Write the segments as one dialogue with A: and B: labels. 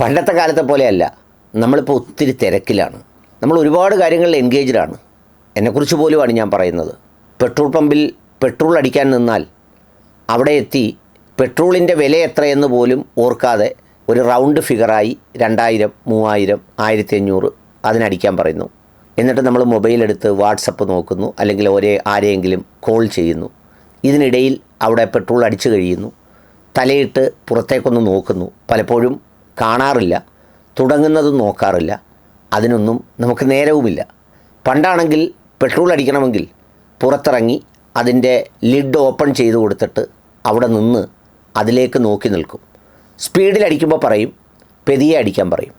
A: പണ്ടത്തെ കാലത്തെ പോലെയല്ല. നമ്മളിപ്പോൾ ഒത്തിരി തിരക്കിലാണ്. നമ്മൾ ഒരുപാട് കാര്യങ്ങളിൽ എൻഗേജ്ഡാണ് എന്നെക്കുറിച്ച് പോലുമാണ് ഞാൻ പറയുന്നത്. പെട്രോൾ പമ്പിൽ പെട്രോൾ അടിക്കാൻ നിന്നാൽ അവിടെ എത്തി പെട്രോളിന്റെ വില എത്രയെന്ന് പോലും ഓർക്കാതെ ഒരു റൗണ്ട് ഫിഗറായി രണ്ടായിരം മൂവായിരം ആയിരത്തി അഞ്ഞൂറ് അതിനടിക്കാൻ പറയുന്നു. എന്നിട്ട് നമ്മൾ മൊബൈലെടുത്ത് വാട്സപ്പ് നോക്കുന്നു അല്ലെങ്കിൽ ഒരേ ആരെയെങ്കിലും കോൾ ചെയ്യുന്നു. ഇതിനിടയിൽ അവിടെ പെട്രോൾ അടിച്ചു കഴിയുന്നു. തലയിട്ട് പുറത്തേക്കൊന്ന് നോക്കുന്നു. പലപ്പോഴും കാണാറില്ല തുടങ്ങുന്നതും നോക്കാറില്ല അതിനൊന്നും നമുക്ക് നേരവുമില്ല. പണ്ടാണെങ്കിൽ പെട്രോൾ അടിക്കണമെങ്കിൽ പുറത്തിറങ്ങി അതിന്റെ ലിഡ് ഓപ്പൺ ചെയ്ത് കൊടുത്തിട്ട് അവിടെ നിന്ന് അതിലേക്ക് നോക്കി നിൽക്കും. സ്പീഡിൽ അടിക്കുമ്പോൾ പറയും പെതിയെ അടിക്കാൻ പറയും.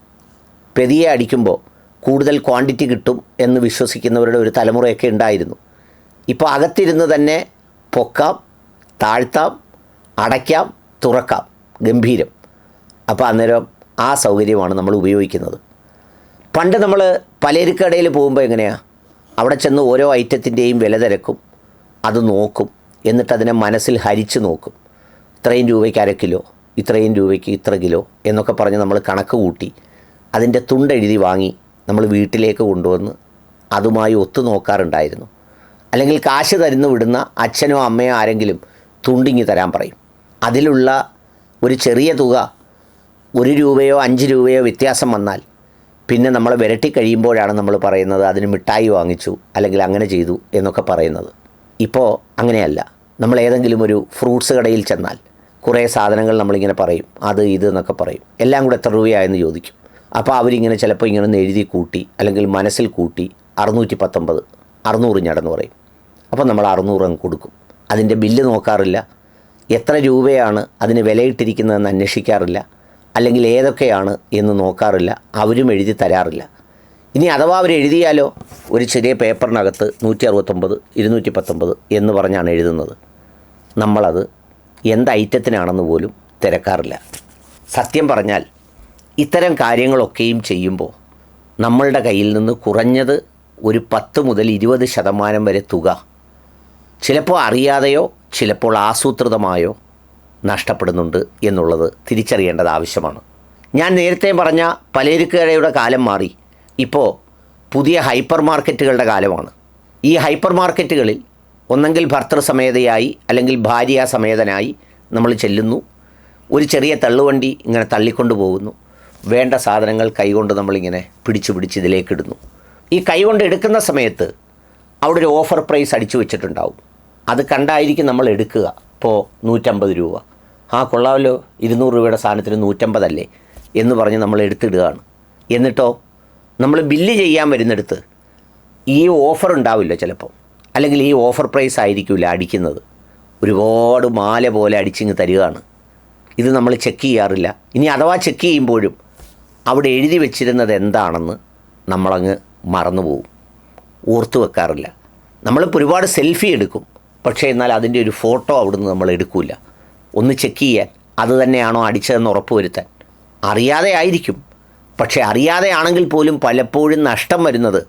A: പെതിയെ അടിക്കുമ്പോൾ കൂടുതൽ ക്വാണ്ടിറ്റി കിട്ടും എന്ന് വിശ്വസിക്കുന്നവരുടെ ഒരു തലമുറയൊക്കെ ഉണ്ടായിരുന്നു. ഇപ്പോൾ അകത്തിരുന്ന് തന്നെ പൊക്കാം താഴ്ത്താം അടയ്ക്കാം തുറക്കാം ഗംഭീരം. അപ്പോൾ അന്നേരം ആ സൗകര്യമാണ് നമ്മൾ ഉപയോഗിക്കുന്നത്. പണ്ട് നമ്മൾ പലചരക്കടയിൽ പോകുമ്പോൾ എങ്ങനെയാണ് അവിടെ ചെന്ന് ഓരോ ഐറ്റത്തിന്റെയും വില തിരക്കും. അത് നോക്കും. എന്നിട്ട് അതിനെ മനസ്സിൽ ഹരിച്ച് നോക്കും. ഇത്രയും രൂപയ്ക്ക് അര കിലോ ഇത്രയും രൂപയ്ക്ക് ഇത്ര കിലോ എന്നൊക്കെ പറഞ്ഞ് നമ്മൾ കണക്ക് കൂട്ടി അതിന്റെ തുണ്ടെഴുതി വാങ്ങി നമ്മൾ വീട്ടിലേക്ക് കൊണ്ടുവന്ന് അതുമായി ഒത്തു നോക്കാറുണ്ടായിരുന്നു. അല്ലെങ്കിൽ കാശ് തരുന്നു വിടുന്ന അച്ഛനോ അമ്മയോ ആരെങ്കിലും തുണ്ടിങ്ങി തരാൻ പറയും. അതിലുള്ള ഒരു ചെറിയ തുക ഒരു രൂപയോ അഞ്ച് രൂപയോ വ്യത്യാസം വന്നാൽ പിന്നെ നമ്മൾ വിരട്ടി കഴിയുമ്പോഴാണ് നമ്മൾ പറയുന്നത് അതിന് മിഠായി വാങ്ങിച്ചു അല്ലെങ്കിൽ അങ്ങനെ ചെയ്തു എന്നൊക്കെ പറയുന്നത്. ഇപ്പോൾ അങ്ങനെയല്ല. നമ്മൾ ഏതെങ്കിലും ഒരു ഫ്രൂട്ട്സ് കടയിൽ ചെന്നാൽ കുറേ സാധനങ്ങൾ നമ്മളിങ്ങനെ പറയും. അത് ഇത് എന്നൊക്കെ പറയും. എല്ലാം കൂടെ എത്ര രൂപയായെന്ന് ചോദിക്കും. അപ്പോൾ അവരിങ്ങനെ ചിലപ്പോൾ ഇങ്ങനെ ഒന്ന് എഴുതി കൂട്ടി അല്ലെങ്കിൽ മനസ്സിൽ കൂട്ടി അറുന്നൂറ്റി പത്തൊമ്പത് അറുന്നൂറ് ഞടന്ന് പറയും. അപ്പോൾ നമ്മൾ അറുന്നൂറ് അങ്ങ് കൊടുക്കും. അതിന്റെ ബില്ല് നോക്കാറില്ല. എത്ര രൂപയാണ് അതിന് വിലയിട്ടിരിക്കുന്നതെന്ന് അന്വേഷിക്കാറില്ല. അല്ലെങ്കിൽ ഏതൊക്കെയാണ് എന്ന് നോക്കാറില്ല. അവരും എഴുതി തരാറില്ല. ഇനി അഥവാ അവർ എഴുതിയാലോ? ഒരു ചെറിയ പേപ്പറിനകത്ത് നൂറ്റി അറുപത്തൊമ്പത് ഇരുന്നൂറ്റി പത്തൊമ്പത് എന്ന് പറഞ്ഞാണ് എഴുതുന്നത്. നമ്മളത് എന്ത് ഐറ്റത്തിനാണെന്ന് പോലും തിരക്കാറില്ല. സത്യം പറഞ്ഞാൽ ഇത്തരം കാര്യങ്ങളൊക്കെയും ചെയ്യുമ്പോൾ നമ്മളുടെ കയ്യിൽ നിന്ന് കുറഞ്ഞത് ഒരു പത്ത് മുതൽ ഇരുപത് ശതമാനം വരെ തുക ചിലപ്പോൾ അറിയാതെയോ ചിലപ്പോൾ ആസൂത്രിതമായോ നഷ്ടപ്പെടുന്നുണ്ട് എന്നുള്ളത് തിരിച്ചറിയേണ്ടത് ആവശ്യമാണ്. ഞാൻ നേരത്തെ പറഞ്ഞ പലചരക്കുകടയുടെ കാലം മാറി. ഇപ്പോൾ പുതിയ ഹൈപ്പർ മാർക്കറ്റുകളുടെ കാലമാണ്. ഈ ഹൈപ്പർ മാർക്കറ്റുകളിൽ ഒന്നെങ്കിൽ ഭർത്തൃസമേതയായി അല്ലെങ്കിൽ ഭാര്യാസമേതനായി നമ്മൾ ചെല്ലുന്നു. ഒരു ചെറിയ തള്ളുവണ്ടി ഇങ്ങനെ തള്ളിക്കൊണ്ട് പോകുന്നു. വേണ്ട സാധനങ്ങൾ കൈകൊണ്ട് നമ്മളിങ്ങനെ പിടിച്ചു പിടിച്ച് ഇതിലേക്ക് ഇടുന്നു. ഈ കൈകൊണ്ട് എടുക്കുന്ന സമയത്ത് അവിടെ ഒരു ഓഫർ പ്രൈസ് അടിച്ചു വെച്ചിട്ടുണ്ടാവും. അത് കണ്ടായിരിക്കും നമ്മൾ എടുക്കുക. ഇപ്പോൾ നൂറ്റമ്പത് രൂപ. ആ കൊള്ളാമല്ലോ ഇരുന്നൂറ് രൂപയുടെ സാധനത്തിന് നൂറ്റമ്പതല്ലേ എന്ന് പറഞ്ഞ് നമ്മൾ എടുത്തിടുകയാണ്. എന്നിട്ടോ നമ്മൾ ബില്ല് ചെയ്യാൻ വരുന്നിടത്ത് ഈ ഓഫർ ഉണ്ടാവില്ല ചിലപ്പോൾ അല്ലെങ്കിൽ ഈ ഓഫർ പ്രൈസ് ആയിരിക്കില്ല അടിക്കുന്നത്. ഒരുപാട് മാല പോലെ അടിച്ചിങ്ങ് തരികയാണ്. ഇത് നമ്മൾ ചെക്ക് ചെയ്യാറില്ല. ഇനി അഥവാ ചെക്ക് ചെയ്യുമ്പോഴും അവിടെ എഴുതി വെച്ചിരുന്നത് എന്താണെന്ന് നമ്മളങ്ങ് മറന്നു പോകും ഓർത്തു വെക്കാറില്ല. നമ്മളിപ്പോൾ ഒരുപാട് സെൽഫി എടുക്കും. പക്ഷേ എന്നാൽ അതിന്റെ ഒരു ഫോട്ടോ അവിടുന്ന് നമ്മൾ എടുക്കില്ല ഒന്ന് ചെക്ക് ചെയ്യാൻ അത് തന്നെയാണോ അടിച്ചതെന്ന് ഉറപ്പുവരുത്താൻ. അറിയാതെ ആയിരിക്കും. പക്ഷേ അറിയാതെ ആണെങ്കിൽ പോലും പലപ്പോഴും നഷ്ടം വരുന്നത്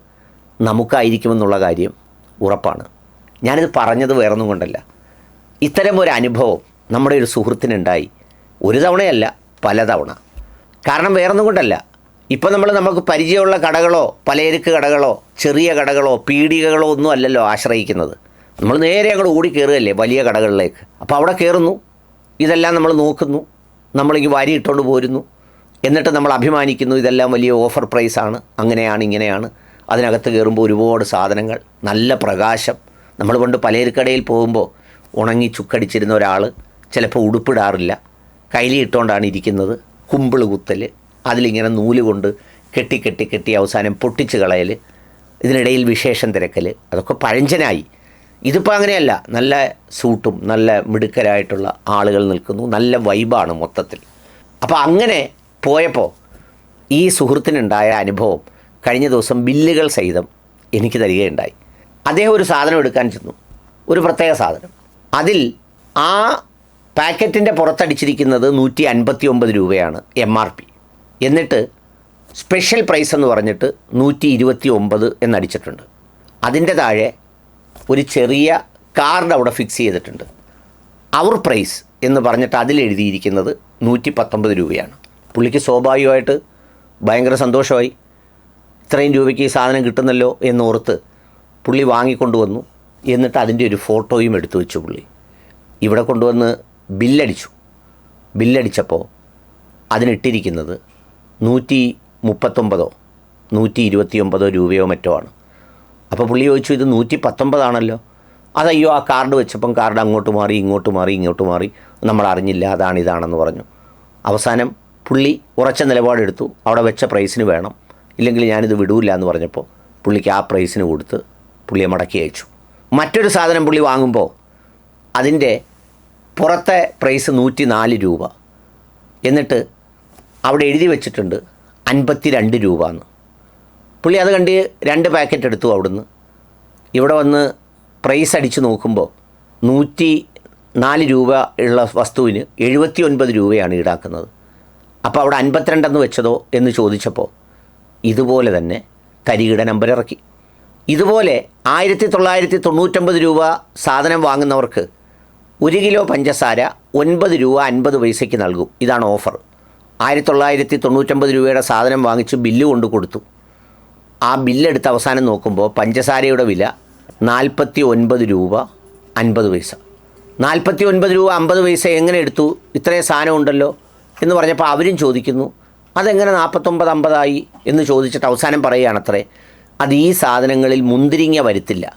A: നമുക്കായിരിക്കുമെന്നുള്ള കാര്യം ഉറപ്പാണ്. ഞാനിത് പറഞ്ഞത് വേറൊന്നും കൊണ്ടല്ല. ഇത്തരം ഒരു അനുഭവം നമ്മുടെ ഒരു സുഹൃത്തിനുണ്ടായി. ഒരു തവണയല്ല പലതവണ കാരണം വേറൊന്നും കൊണ്ടല്ല. ഇപ്പം നമ്മൾ നമുക്ക് പരിചയമുള്ള കടകളോ പലചരക്ക് കടകളോ ചെറിയ കടകളോ പീടികകളോ ഒന്നും അല്ലല്ലോ ആശ്രയിക്കുന്നത്. നമ്മൾ നേരെ അങ്ങോട്ട് ഓടി കയറുകയല്ലേ വലിയ കടകളിലേക്ക്. അപ്പോൾ അവിടെ കയറുന്നു ഇതെല്ലാം നമ്മൾ നോക്കുന്നു. നമ്മളിങ്ങ് വാരി ഇട്ടുകൊണ്ട് പോരുന്നു. എന്നിട്ട് നമ്മൾ അഭിമാനിക്കുന്നു ഇതെല്ലാം വലിയ ഓഫർ പ്രൈസാണ് അങ്ങനെയാണ് ഇങ്ങനെയാണ്. അതിനകത്ത് കയറുമ്പോൾ ഒരുപാട് സാധനങ്ങൾ നല്ല പ്രകാശം. നമ്മൾ പണ്ട് പലചരക്കടയിൽ പോകുമ്പോൾ ഉണങ്ങി ചുക്കടിച്ചിരുന്ന ഒരാൾ ചിലപ്പോൾ ഉടുപ്പിടാറില്ല. കയ്യിൽ ഇട്ടുകൊണ്ടാണ് ഇരിക്കുന്നത്. കുമ്പിൾ കുത്തൽ അതിലിങ്ങനെ നൂൽ കൊണ്ട് കെട്ടി കെട്ടി കെട്ടി അവസാനം പൊട്ടിച്ച് കളയൽ ഇതിനിടയിൽ വിശേഷം തിരക്കൽ അതൊക്കെ പഴഞ്ചനായി. ഇതിപ്പോൾ അങ്ങനെയല്ല. നല്ല സൂട്ടും നല്ല മിടുക്കരായിട്ടുള്ള ആളുകൾ നിൽക്കുന്നു. നല്ല വൈബാണ് മൊത്തത്തിൽ. അപ്പോൾ അങ്ങനെ പോയപ്പോൾ ഈ സുഹൃത്തിനുണ്ടായ അനുഭവം കഴിഞ്ഞ ദിവസം ബില്ലുകൾ സഹിതം എനിക്ക് തരികയുണ്ടായി. അദ്ദേഹം ഒരു സാധനം എടുക്കാൻ ചെന്നു. ഒരു പ്രത്യേക സാധനം. അതിൽ ആ പാക്കറ്റിന്റെ പുറത്തടിച്ചിരിക്കുന്നത് നൂറ്റി അൻപത്തി ഒമ്പത് രൂപയാണ് എം ആർ പി എന്നിട്ട് സ്പെഷ്യൽ പ്രൈസ് എന്ന് പറഞ്ഞിട്ട് നൂറ്റി ഇരുപത്തി ഒമ്പത് എന്നടിച്ചിട്ടുണ്ട്. അതിന്റെ താഴെ ഒരു ചെറിയ കാർഡ് അവിടെ ഫിക്സ് ചെയ്തിട്ടുണ്ട്. അവർ പ്രൈസ് എന്ന് പറഞ്ഞിട്ട് അതിൽ എഴുതിയിരിക്കുന്നത് നൂറ്റി പത്തൊമ്പത് രൂപയാണ്. പുള്ളിക്ക് സ്വാഭാവികമായിട്ട് ഭയങ്കര സന്തോഷമായി. ഇത്രയും രൂപയ്ക്ക് ഈ സാധനം കിട്ടുന്നല്ലോ എന്നോർത്ത് പുള്ളി വാങ്ങിക്കൊണ്ടുവന്നു. എന്നിട്ട് അതിന്റെ ഒരു ഫോട്ടോയും എടുത്തു വെച്ചു പുള്ളി. ഇവിടെ കൊണ്ടുവന്ന് ബില്ലടിച്ചു. ബില്ലടിച്ചപ്പോൾ അതിനിട്ടിരിക്കുന്നത് നൂറ്റി മുപ്പത്തൊമ്പതോ നൂറ്റി ഇരുപത്തിയൊമ്പതോ രൂപയോ മറ്റോ ആണ്. അപ്പോൾ പുള്ളി ചോദിച്ചു ഇത് നൂറ്റി പത്തൊമ്പതാണല്ലോ അതയ്യോ ആ കാർഡ് വെച്ചപ്പം കാർഡ് അങ്ങോട്ട് മാറി ഇങ്ങോട്ട് മാറി ഇങ്ങോട്ട് മാറി. നമ്മൾ അറിഞ്ഞില്ല അതാണ് ഇതാണെന്ന് പറഞ്ഞു. അവസാനം പുള്ളി ഉറച്ച നിലപാടെടുത്തു. അവിടെ വെച്ച പ്രൈസിന് വേണം. ഇല്ലെങ്കിൽ ഞാനിത് വിടൂല്ല എന്ന് പറഞ്ഞപ്പോൾ പുള്ളിക്ക് ആ പ്രൈസിന് കൊടുത്ത് പുള്ളിയെ മടക്കി അയച്ചു. മറ്റൊരു സാധനം പുള്ളി വാങ്ങുമ്പോൾ അതിന്റെ പുറത്തെ പ്രൈസ് നൂറ്റി നാല് രൂപ. എന്നിട്ട് അവിടെ എഴുതി വെച്ചിട്ടുണ്ട് അൻപത്തി രണ്ട് രൂപ എന്ന്. പുള്ളി അത് കണ്ട് രണ്ട് പാക്കറ്റ് എടുത്തു അവിടുന്ന്. ഇവിടെ വന്ന് പ്രൈസ് അടിച്ച് നോക്കുമ്പോൾ നൂറ്റി നാല് രൂപ ഉള്ള വസ്തുവിന് എഴുപത്തി ഒൻപത് രൂപയാണ് ഈടാക്കുന്നത്. അപ്പോൾ അവിടെ അൻപത്തിരണ്ടെന്ന് വെച്ചതോ എന്ന് ചോദിച്ചപ്പോൾ ഇതുപോലെ തന്നെ തരികിട നമ്പർ ഇറക്കി. ഇതുപോലെ ആയിരത്തി തൊള്ളായിരത്തി തൊണ്ണൂറ്റൊമ്പത് രൂപ സാധനം വാങ്ങുന്നവർക്ക് ഒരു കിലോ പഞ്ചസാര ഒൻപത് രൂപ അൻപത് പൈസയ്ക്ക് നൽകും. ഇതാണ് ഓഫർ ആയിരത്തി തൊള്ളായിരത്തി തൊണ്ണൂറ്റൊമ്പത് രൂപയുടെ സാധനം വാങ്ങിച്ച് ബില്ല് കൊണ്ട് കൊടുത്തു. ആ ബില്ലെടുത്ത് അവസാനം നോക്കുമ്പോൾ പഞ്ചസാരയുടെ വില നാൽപ്പത്തി ഒൻപത് രൂപ അൻപത് പൈസ. നാൽപ്പത്തി ഒൻപത് രൂപ അമ്പത് പൈസ എങ്ങനെ എടുത്തു? ഇത്രയും സാധനം ഉണ്ടല്ലോ എന്ന് പറഞ്ഞപ്പോൾ അവരും ചോദിക്കുന്നു. അതെങ്ങനെ നാൽപ്പത്തൊമ്പത് അമ്പതായി എന്ന് ചോദിച്ചിട്ട് അവസാനം പറയുകയാണത്രേ അത് ഈ സാധനങ്ങളിൽ മുന്തിരിങ്ങ വരുത്തില്ല.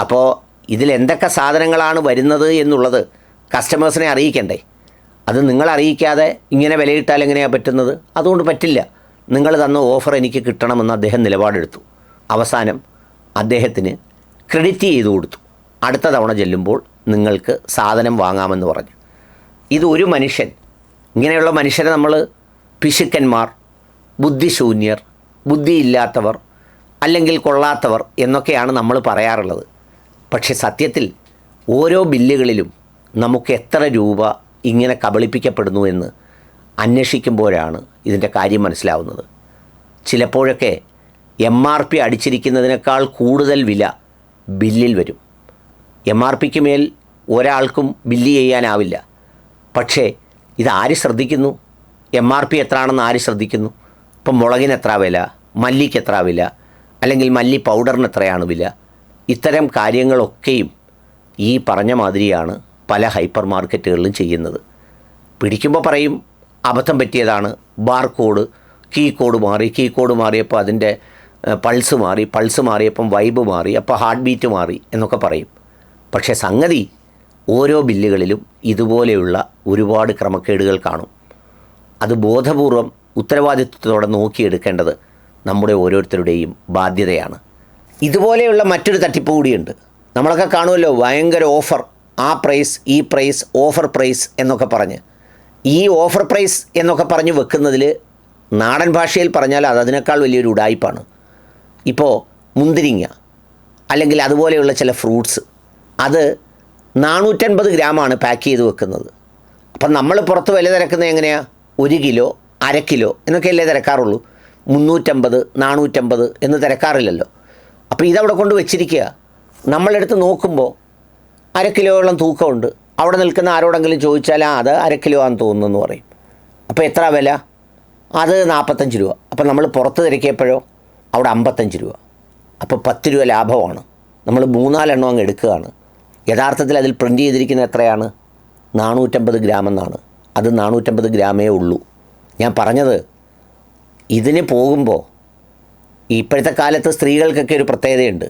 A: അപ്പോൾ ഇതിൽ എന്തൊക്കെ സാധനങ്ങളാണ് വരുന്നത് എന്നുള്ളത് കസ്റ്റമേഴ്സിനെ അറിയിക്കണ്ടേ? അത് നിങ്ങൾ അറിയിക്കാതെ ഇങ്ങനെ വിലയിട്ടാൽ എങ്ങനെയാണ് പറ്റുന്നത്? അതുകൊണ്ട് പറ്റില്ല. നിങ്ങൾ തന്ന ഓഫർ എനിക്ക് കിട്ടണമെന്ന് അദ്ദേഹം നിലപാടെടുത്തു. അവസാനം അദ്ദേഹത്തിന് ക്രെഡിറ്റ് ചെയ്തു കൊടുത്തു. അടുത്ത തവണ ചെല്ലുമ്പോൾ നിങ്ങൾക്ക് സാധനം വാങ്ങാമെന്ന് പറഞ്ഞു. ഇത് ഒരു മനുഷ്യൻ ഇങ്ങനെയുള്ള മനുഷ്യരെ നമ്മൾ പിശുക്കന്മാർ ബുദ്ധിശൂന്യർ ബുദ്ധിയില്ലാത്തവർ അല്ലെങ്കിൽ കൊള്ളാത്തവർ എന്നൊക്കെയാണ് നമ്മൾ പറയാറുള്ളത്. പക്ഷെ സത്യത്തിൽ ഓരോ ബില്ലുകളിലും നമുക്ക് എത്ര രൂപ ഇങ്ങനെ കബളിപ്പിക്കപ്പെടുന്നു എന്ന് അന്വേഷിക്കുമ്പോഴാണ് ഇതിന്റെ കാര്യം മനസ്സിലാവുന്നത്. ചിലപ്പോഴൊക്കെ എം ആർ പി അടിച്ചിരിക്കുന്നതിനേക്കാൾ കൂടുതൽ വില ബില്ലിൽ വരും. എം ആർ പിക്ക് മേൽ ഒരാൾക്കും ബില്ല് ചെയ്യാനാവില്ല. പക്ഷേ ഇതാര് ശ്രദ്ധിക്കുന്നു? എം ആർ പി എത്രയാണെന്ന് ആര് ശ്രദ്ധിക്കുന്നു? ഇപ്പം മുളകിന് എത്ര വില? മല്ലിക്ക് എത്ര വില? അല്ലെങ്കിൽ മല്ലി പൗഡറിന് എത്രയാണ് വില? ഇത്തരം കാര്യങ്ങളൊക്കെയും ഈ പറഞ്ഞ മാതിരിയാണ് പല ഹൈപ്പർ മാർക്കറ്റുകളിലും ചെയ്യുന്നത്. പിടിക്കുമ്പോൾ പറയും അബദ്ധം പറ്റിയതാണ്. ബാർകോഡ് കീ കോഡ് മാറി. കീ കോഡ് മാറിയപ്പോൾ അതിന്റെ പൾസ് മാറി. പൾസ് മാറിയപ്പം വൈബ് മാറി. അപ്പോൾ ഹാർട്ട് ബീറ്റ് മാറി എന്നൊക്കെ പറയും. പക്ഷേ സംഗതി ഓരോ ബില്ലുകളിലും ഇതുപോലെയുള്ള ഒരുപാട് ക്രമക്കേടുകൾ കാണും. അത് ബോധപൂർവം ഉത്തരവാദിത്വത്തോടെ നോക്കിയെടുക്കേണ്ടത് നമ്മുടെ ഓരോരുത്തരുടെയും ബാധ്യതയാണ്. ഇതുപോലെയുള്ള മറ്റൊരു തട്ടിപ്പ് കൂടിയുണ്ട്. നമ്മളൊക്കെ കാണുമല്ലോ ഭയങ്കര ഓഫർ. ആ പ്രൈസ് ഈ പ്രൈസ് ഓഫർ പ്രൈസ് എന്നൊക്കെ പറഞ്ഞ്. ഈ ഓഫർ പ്രൈസ് എന്നൊക്കെ പറഞ്ഞ് വെക്കുന്നതിൽ നാടൻ ഭാഷയിൽ പറഞ്ഞാൽ അത് അതിനേക്കാൾ വലിയൊരു ഉടായ്പാണ് ഇപ്പോൾ മുന്തിരിങ്ങ അല്ലെങ്കിൽ അതുപോലെയുള്ള ചില ഫ്രൂട്ട്സ് അത് നാനൂറ്റൻപത് ഗ്രാമാണ് പാക്ക് ചെയ്ത് വെക്കുന്നത്. അപ്പം നമ്മൾ പുറത്ത് വില തിരക്കുന്നത് എങ്ങനെയാണ് ഒരു കിലോ അര കിലോ എന്നൊക്കെയല്ലേ തിരക്കാറുള്ളൂ. മുന്നൂറ്റമ്പത് നാനൂറ്റമ്പത് എന്ന് തിരക്കാറില്ലല്ലോ. അപ്പോൾ ഇതവിടെ കൊണ്ട് വെച്ചിരിക്കുക. നമ്മളെടുത്ത് നോക്കുമ്പോൾ അര കിലോയോളം തൂക്കമുണ്ട്. അവിടെ നിൽക്കുന്ന ആരോടെങ്കിലും ചോദിച്ചാൽ ആ അത് അര കിലോ ആണെന്ന് തോന്നുന്നു എന്ന് പറയും. അപ്പോൾ എത്ര വില? അത് നാൽപ്പത്തഞ്ച് രൂപ. അപ്പോൾ നമ്മൾ പുറത്ത് തിരക്കിയപ്പോഴോ? അവിടെ അമ്പത്തഞ്ച് രൂപ. അപ്പോൾ പത്ത് രൂപ ലാഭമാണ്. നമ്മൾ മൂന്നാലെണ്ണം അങ്ങ് എടുക്കുകയാണ്. യഥാർത്ഥത്തിൽ അതിൽ പ്രിന്റ് ചെയ്തിരിക്കുന്ന എത്രയാണ്? നാനൂറ്റമ്പത് ഗ്രാം എന്നാണ്. അത് നാനൂറ്റമ്പത് ഗ്രാമേ ഉള്ളൂ. ഞാൻ പറഞ്ഞത് ഇതിന് പോകുമ്പോൾ ഇപ്പോഴത്തെ കാലത്ത് സ്ത്രീകൾക്കൊക്കെ ഒരു പ്രത്യേകതയുണ്ട്.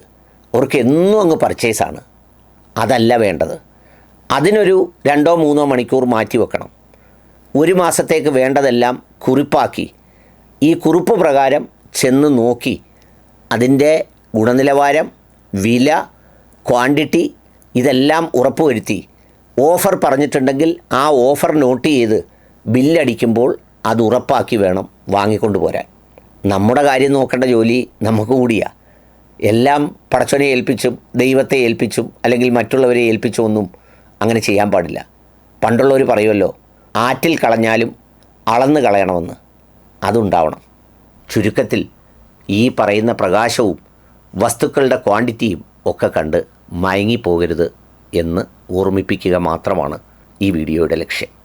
A: അവർക്ക് എന്നും അങ്ങ് പർച്ചേസാണ് അതല്ല വേണ്ടത്. അതിനൊരു രണ്ടോ മൂന്നോ മണിക്കൂർ മാറ്റി വെക്കണം. ഒരു മാസത്തേക്ക് വേണ്ടതെല്ലാം കുറിപ്പാക്കി. ഈ കുറിപ്പ് പ്രകാരം ചെന്ന് നോക്കി. അതിന്റെ ഗുണനിലവാരം വില ക്വാണ്ടിറ്റി ഇതെല്ലാം ഉറപ്പുവരുത്തി. ഓഫർ പറഞ്ഞിട്ടുണ്ടെങ്കിൽ ആ ഓഫർ നോട്ട് ചെയ്ത് ബില്ലടിക്കുമ്പോൾ അത് ഉറപ്പാക്കി വേണം വാങ്ങിക്കൊണ്ട് പോരാൻ നമ്മുടെ കാര്യം നോക്കേണ്ട ജോലി നമുക്ക് കൂടിയാണ് എല്ലാം പടച്ചനെ ഏൽപ്പിച്ചും ദൈവത്തെ ഏൽപ്പിച്ചും അല്ലെങ്കിൽ മറ്റുള്ളവരെ ഏൽപ്പിച്ചും ഒന്നും അങ്ങനെ ചെയ്യാൻ പാടില്ല. പണ്ടുള്ളവർ പറയുമല്ലോ ആറ്റിൽ കളഞ്ഞാലും അളന്ന് കളയണമെന്ന്. അതുണ്ടാവണം. ചുരുക്കത്തിൽ ഈ പറയുന്ന പ്രകാശവും വസ്തുക്കളുടെ ക്വാണ്ടിറ്റിയും ഒക്കെ കണ്ട് മയങ്ങിപ്പോകരുത് എന്ന് ഓർമ്മിപ്പിക്കുക മാത്രമാണ് ഈ വീഡിയോയുടെ ലക്ഷ്യം.